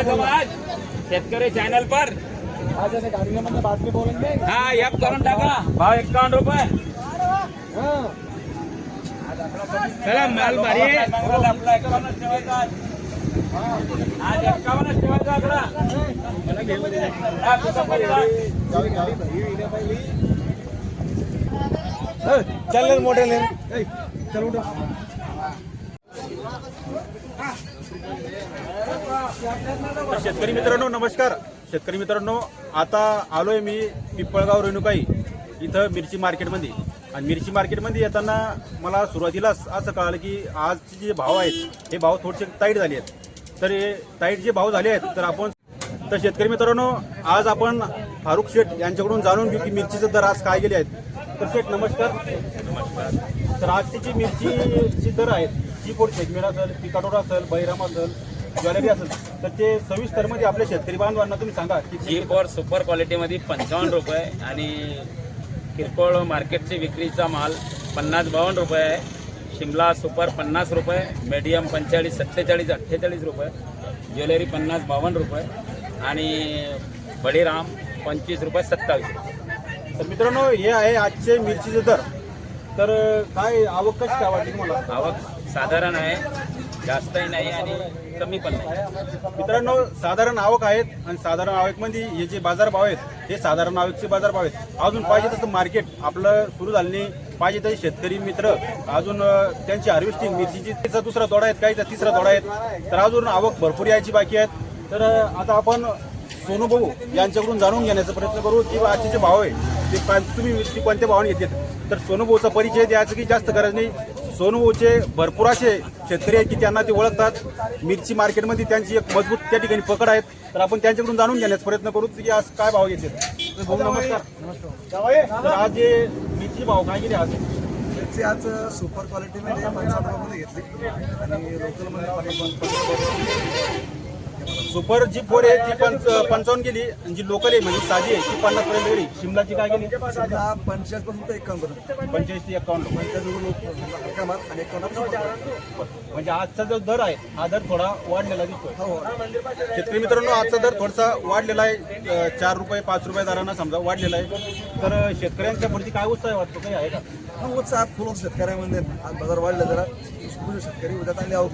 है तुम आज। शेतकरी चॅनल पर। आज ऐसे गाड़ी में मतलब बात में बोलेंगे। हा एक करून टाका भाव एक्कावन्न रुपये हाँ। चला माल भारी आहे आपला एक्कावन्नच ठेवायचा आज. आज एक्कावन्नच ठेवायचा आपला हा, तुझा परिवार. चल मोठे ले। चल उठो। तर शेतकरी मित्रांनो नमस्कार. शेतकरी मित्रांनो आता आलोय मी पिंपळगाव रेणुकाई इथं मिरची मार्केटमध्ये. आणि मिरची मार्केटमध्ये येताना मला सुरुवातीलाच असं कळालं की आजचे जे भाव आहेत हे भाव थोडेसे टाईट झाले आहेत. तर हे टाईट जे भाव झाले आहेत तर आपण तर शेतकरी मित्रांनो आज आपण फारुख शेठ यांच्याकडून जाणून घेऊ की मिरचीचे दर आज काय गेले आहेत. तर शेठ नमस्कार नमस्कार. तर आजची जी मिरचीची दर आहेत जी कोण शेतमेर असेल पिकाटोर असेल बैराम असेल ज्वेलरी असेल तर ते सविस्तरमध्ये आपल्या शेतकरी बांधवांना तुम्ही सांगा की जी फॉर सुपर क्वालिटीमध्ये पंचावन्न रुपये आणि किरकोळ मार्केटची विक्रीचा माल पन्नास बावन्न रुपये आहे. शिमला सुपर पन्नास रुपये मीडियम पंचेचाळीस सत्तेचाळीस अठ्ठेचाळीस रुपये ज्वेलरी पन्नास बावन्न रुपये आणि बळीराम पंचवीस रुपये सत्तावीस रुपये. तर मित्रांनो हे आहे आजचे मिरचीचे दर. तर काय आवक कशी काय वाटली तुम्हाला? आवक साधारण आहे. जास्तही नाही आणि कमी पण नाही. मित्रांनो साधारण आवक आहेत आणि साधारण आवकमध्ये म्हणजे हे जे बाजारभाव आहेत हे साधारण आवकचे बाजारभाव आहेत. अजून पाहिजे तसं मार्केट आपलं सुरू झालं नाही. पाहिजे तसे शेतकरी मित्र अजून त्यांची हार्वेस्टिंग मिरचीची त्याचा दुसरा दोडा आहेत काहीचा तिसरा दोडा आहेत. तर अजून आवक भरपूर यायची बाकी आहेत. तर आता आपण सोनू भाऊ यांच्याकडून जाणून घेण्याचा प्रयत्न करू की आजचे जे भाव आहे ते तुम्ही मिरची कोणत्या भावाने घेतात तर सोनू भाऊचा परिचय द्यायचं की जास्त गरज नाही. सोनू भाऊचे भरपूर असे शेतकरी आहेत की त्यांना ते ओळखतात. मिरची मार्केटमध्ये त्यांची एक मजबूत त्या ठिकाणी पकड आहेत. तर आपण त्यांच्याकडून जाणून घेण्याचा प्रयत्न करू की आज काय भाव भाऊ नमस्कार. आज जे मिरची भाव काय गेले आज? मिरची आज सुपर क्वालिटीमध्ये पंचावन्न घेतली. आणि लोकलमध्ये सुपर जी फोर आहे ती पंच पंचावन्न गेली. आणि जी लोकल आहे म्हणजे साधी आहे ती पन्नास पर्यंत गेली. शिमलाची काय गेली? समजा पंचेचाळीसपासून तर एकावन्न पर्यंत. पंचेचाळीस ते एकावन्न. आणि एकावन्न म्हणजे आजचा जो दर आहे हा दर थोडा वाढलेला दिसतोय. हो शेतकरी मित्रांनो आजचा दर थोडासा वाढलेला आहे. चार रुपये पाच रुपये दरांना समजा वाढलेला आहे. तर शेतकऱ्यांच्या प्रती काय उत्साह वाटतो? काही आहे का? हा उत्साह फुल शेतकऱ्यामध्ये आज बाजार वाढला जरा. शेतकरी उद्या चांगली आवक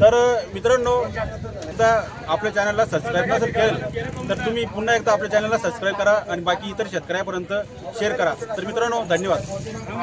तर मित्रांनो एकदा आपल्या चॅनलला सबस्क्राईब नसेल केलं तर तुम्ही पुन्हा एकदा आपल्या चॅनलला सबस्क्राईब करा आणि बाकी इतर शेतकऱ्यापर्यंत शेअर करा. तर मित्रांनो धन्यवाद.